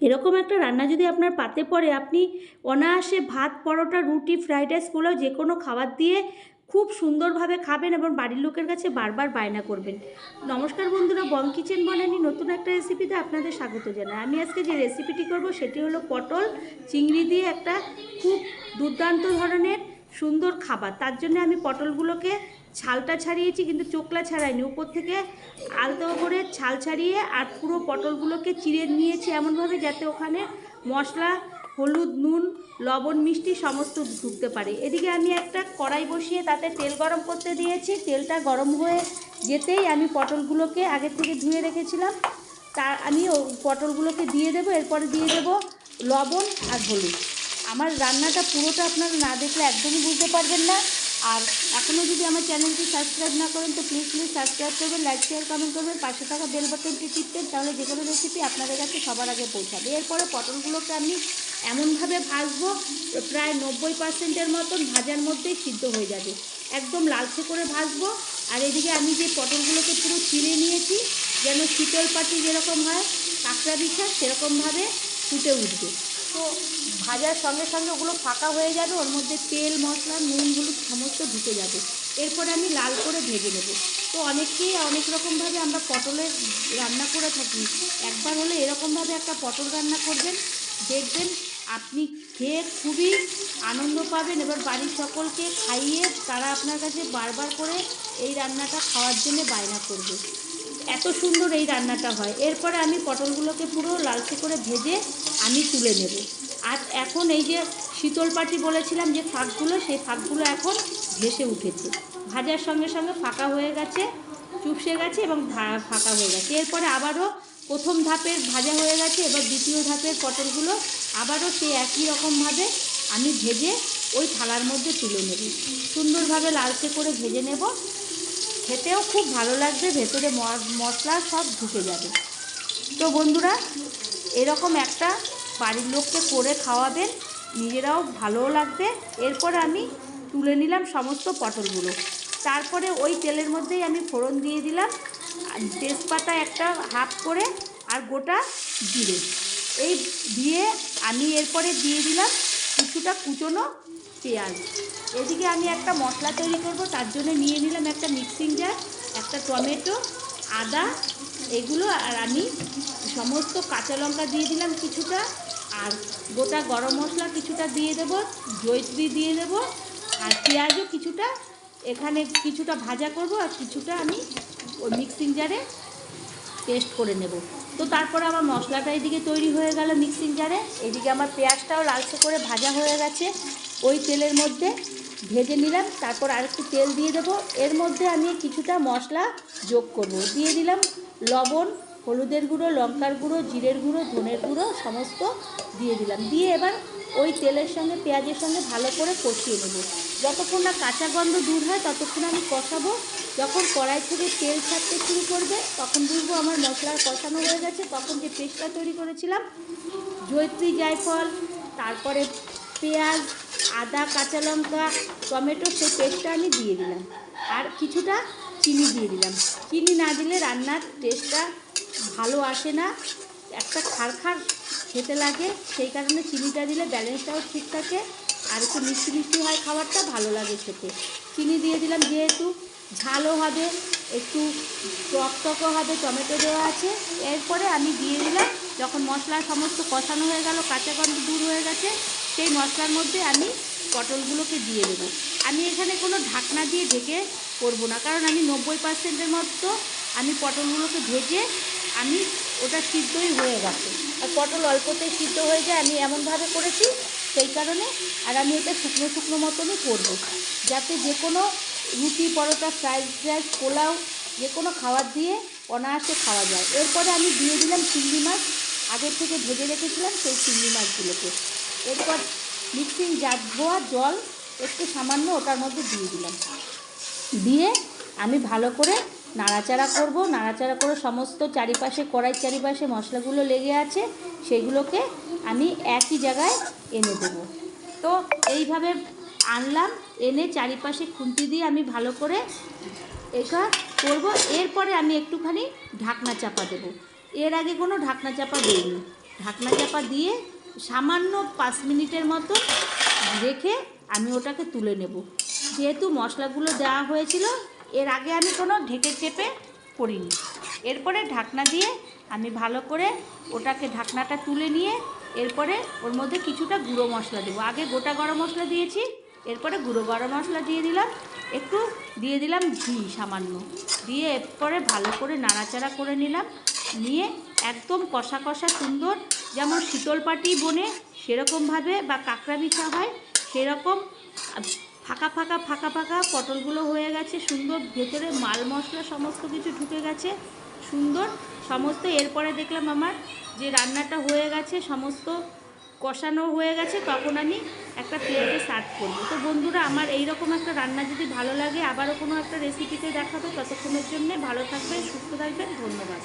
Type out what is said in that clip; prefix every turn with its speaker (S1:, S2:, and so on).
S1: এরকম একটা রান্না যদি আপনার পাতে পড়ে, আপনি অনায়াসে ভাত, পরোটা, রুটি, ফ্রাইড রাইস পোলাও যে কোনো খাবার দিয়ে খুব সুন্দরভাবে খাবেন এবং বাড়ির লোকের কাছে বারবার বায়না করবেন। নমস্কার বন্ধুরা বং কিচেন বনানি নতুন একটা রেসিপিতে আপনাদের স্বাগত জানাই। আমি আজকে যে রেসিপিটি করব, সেটি হলো পটল, চিংড়ি দিয়ে একটা খুব দুর্দান্ত ধরনের সুন্দর খাবার। তার জন্য আমি পটলগুলোকে ছালটা ছাড়িয়েছি, কিন্তু চোকলা ছাড়াইনি। উপর থেকে আলতো করে ছাল ছাড়িয়ে আর পুরো পটলগুলোকে চিড়ে নিয়েছি এমনভাবে যাতে ওখানে মশলা, হলুদ, নুন, লবণ, মিষ্টি সমস্ত ঢুকতে পারে। এদিকে আমি একটা কড়াই বসিয়ে তাতে তেল গরম করতে দিয়েছি। তেলটা গরম হয়ে যেতেই আমি পটলগুলোকে আগে থেকে ধুয়ে রেখেছিলাম। তা আমি পটলগুলোকে দিয়ে দেবো, এরপরে দিয়ে দেবো লবণ আর হলুদ। আমার রান্নাটা পুরোটা আপনারা না দেখলে একদমই বুঝতে পারবেন না। আর এখনও যদি আমার চ্যানেলটি সাবস্ক্রাইব না করেন, তো প্লিজ প্লিজ সাবস্ক্রাইব করবেন লাইক শেয়ার কমেন্ট করবেন, পাশে থাকা বেল বাটনটি টিপবেন, তাহলে যে কোনো রেসিপি আপনাদের কাছে সবার আগে পৌঁছাবে। এরপরে পটলগুলোকে আমি এমনভাবে ভাজবো প্রায় নব্বই পার্সেন্টের মতন ভাজার মধ্যেই সিদ্ধ হয়ে যাবে। একদম লালচে করে ভাজবো। আর এদিকে আমি যে পটলগুলোকে পুরো চিড়ে নিয়েছি, যেন শীতল পাটি যেরকম হয়, কাঁকড়া বিছা সেরকমভাবে ফুটে উঠবে। তো ভাজার সঙ্গে সঙ্গে ওগুলো ফাঁকা হয়ে যাবে, ওর মধ্যে তেল, মশলা, নুন সমস্ত ঢুকে যাবে। এরপরে আমি লাল করে ভেজে নেব। তো অনেকেই অনেক রকমভাবে আমরা পটলের রান্না করে থাকি। একবার হলে এরকমভাবে একটা পটল রান্না করবেন, দেখবেন আপনি খেয়ে খুবই আনন্দ পাবেন। এবার বাড়ির সকলকে খাইয়ে তারা আপনার কাছে বারবার করে এই রান্নাটা খাওয়ার জন্য বায়না করবে। এত সুন্দর এই রান্নাটা হয়। এরপরে আমি পটলগুলোকে পুরো লালচে করে ভেজে আমি তুলে নেব। আর এখন এই যে শীতল পাটি বলেছিলাম যে ফাঁকগুলো, সেই ফাঁকগুলো এখন ভেসে উঠেছে। ভাজার সঙ্গে সঙ্গে ফাঁকা হয়ে গেছে, চুপসে গেছে এবং ফাঁকা হয়ে গেছে। এরপরে আবারও প্রথম ধাপের ভাজা হয়ে গেছে, এবার দ্বিতীয় ধাপের পটলগুলো আবারও সেই একই রকমভাবে আমি ভেজে ওই থালার মধ্যে তুলে নেব। সুন্দরভাবে লালচে করে ভেজে নেব। খেতেও খুব ভালো লাগবে, ভেতরে মশলা সব ঢুকে যাবে। তো বন্ধুরা, এরকম একটা বাড়ির লোককে করে খাওয়াবেন, নিজেরাও ভালোও লাগবে। এরপরে আমি তুলে নিলাম সমস্ত পটলগুলো। তারপরে ওই তেলের মধ্যেই আমি ফোড়ন দিয়ে দিলাম তেজপাতা একটা হাফ করে, আর গোটা জিরে। এই দিয়ে আমি এরপরে দিয়ে দিলাম কিছুটা কুচনো পেঁয়াজ। এদিকে আমি একটা মশলা তৈরি করব, তার জন্য নিয়ে নিলাম একটা মিক্সিং জার একটা টমেটো, আদা, এগুলো আর আমি সমস্ত কাঁচা লঙ্কা দিয়ে দিলাম কিছুটা, আর গোটা গরম মশলা কিছুটা দিয়ে দেব জৈত্রী দিয়ে দেব, আর পেঁয়াজও কিছুটা, এখানে কিছুটা ভাজা করব আর কিছুটা আমি ওই মিক্সিং জারে পেস্ট করে নেব। তো তারপরে আমার মশলাটা এদিকে তৈরি হয়ে গেল মিক্সিং জারে এদিকে আমার পেঁয়াজটাও লালচে করে ভাজা হয়ে গেছে। ওই তেলের মধ্যে ভেজে নিলাম, তারপর আর একটু তেল দিয়ে দেবো। এর মধ্যে আমি কিছুটা মশলা যোগ করব। দিয়ে দিলাম লবণ, হলুদের গুঁড়ো, লঙ্কার গুঁড়ো, জিরের গুঁড়ো, ধনের গুঁড়ো, সমস্ত দিয়ে দিলাম। দিয়ে এবার ওই তেলের সঙ্গে, পেঁয়াজের সঙ্গে ভালো করে কষিয়ে নেব। যতক্ষণ না কাঁচা গন্ধ দূর হয়, ততক্ষণ আমি কষাবো। যখন কড়াই থেকে তেল ছাড়তে শুরু করবে, তখন বুঝব আমার মশলার কষানো হয়ে গেছে। তখন যে পেস্টটা তৈরি করেছিলাম জৈত্রী জায়ফল, তারপরে পেঁয়াজ, আদা, কাঁচা লঙ্কা, টমেটো, সেই পেস্টটা আমি দিয়ে দিলাম। আর কিছুটা চিনি দিয়ে দিলাম। চিনি না দিলে রান্নার টেস্টটা ভালো আসে না। একটা খার খার খেতে লাগে, সেই কারণে চিনিটা দিলে ব্যালেন্সটাও ঠিক থাকে আর একটু মিষ্টি মিষ্টি হয় খাবারটা, ভালো লাগে খেতে। চিনি দিয়ে দিলাম, যেহেতু ঝালও হবে, একটু টক টকও হবে, টমেটো দেওয়া আছে। এরপরে আমি দিয়ে দিলাম, যখন মশলা সমস্ত কষানো হয়ে গেল, কাঁচা গন্ধ দূর হয়ে গেছে, সেই মশলার মধ্যে আমি পটলগুলোকে দিয়ে দেবো। আমি এখানে কোনো ঢাকনা দিয়ে ঢেকে করব না, কারণ আমি নব্বই পার্সেন্টের মতো আমি পটলগুলোকে ভেজে আমি, ওটা সিদ্ধই হয়ে গেছে। আর পটল অল্পতেই সিদ্ধ হয়ে যায়, আমি এমনভাবে করেছি সেই কারণে, আর আমি ওটা শুকনো শুকনো মতনই করব। যাতে যে কোনো রুটি, পরোটা, ফ্রাইড রাইস, পোলাও, যে কোনো খাবার দিয়ে অনায়াসে খাওয়া যায়। এরপরে আমি দিয়ে দিলাম চিংড়ি মাছ। আগের থেকে ভেজে রেখেছিলাম সেই চিংড়ি মাছগুলোকে। এরপর মিক্সিং জার ধোয়া, জল, একটু সামান্য ওটার মধ্যে দিয়ে দিলাম। দিয়ে আমি ভালো করে নাড়াচাড়া করব, নাড়াচাড়া করে সমস্ত চারিপাশে কড়াইয়ের চারিপাশে মশলাগুলো লেগে আছে, সেগুলোকে আমি একই জায়গায় এনে দেবো। তো এইভাবে আনলাম, এনে চারিপাশে খুন্তি দিয়ে আমি ভালো করে এটা করব। এরপরে আমি একটুখানি ঢাকনা চাপা দেবো। এর আগে কোনো ঢাকনা চাপা দিইনি। ঢাকনা চাপা দিয়ে সামান্য পাঁচ মিনিটের মতো রেখে আমি ওটাকে তুলে নেব। যেহেতু মশলাগুলো দেওয়া হয়েছিল এর আগে আমি কোনো ঢেকে চেপে করিনি। এরপরে ঢাকনা দিয়ে আমি ভালো করে ওটাকে ঢাকনাটা তুলে নিয়ে এরপরে ওর মধ্যে কিছুটা গুঁড়ো মশলা দেবো। আগে গোটা গরম মশলা দিয়েছি, এরপরে গুঁড়ো গরম মশলা দিয়ে দিলাম। একটু দিয়ে দিলাম ঘি সামান্য। দিয়ে এরপরে ভালো করে নাড়াচাড়া করে নিলাম। নিয়ে একদম কষা কষা সুন্দর যেমন শীতল পাটি বনে সেরকমভাবে বা কাঁকড়া বিছা হয়, সেরকম ফাঁকা ফাঁকা ফাঁকা ফাঁকা পটলগুলো হয়ে গেছে সুন্দর, ভেতরে মাল মশলা সমস্ত কিছু ঢুকে গেছে সুন্দর। সমস্ত এরপরে দেখলাম আমার যে রান্নাটা হয়ে গেছে, সমস্ত কষানো হয়ে গেছে, তখন আমি একটা প্লেটে সার্ভ করব। তো বন্ধুরা, আমার এই রকম একটা রান্না যদি ভালো লাগে, আবারও কোনো একটা রেসিপিতে দেখাবে। ততক্ষণের জন্য ভালো থাকবেন, সুস্থ থাকবেন, ধন্যবাদ।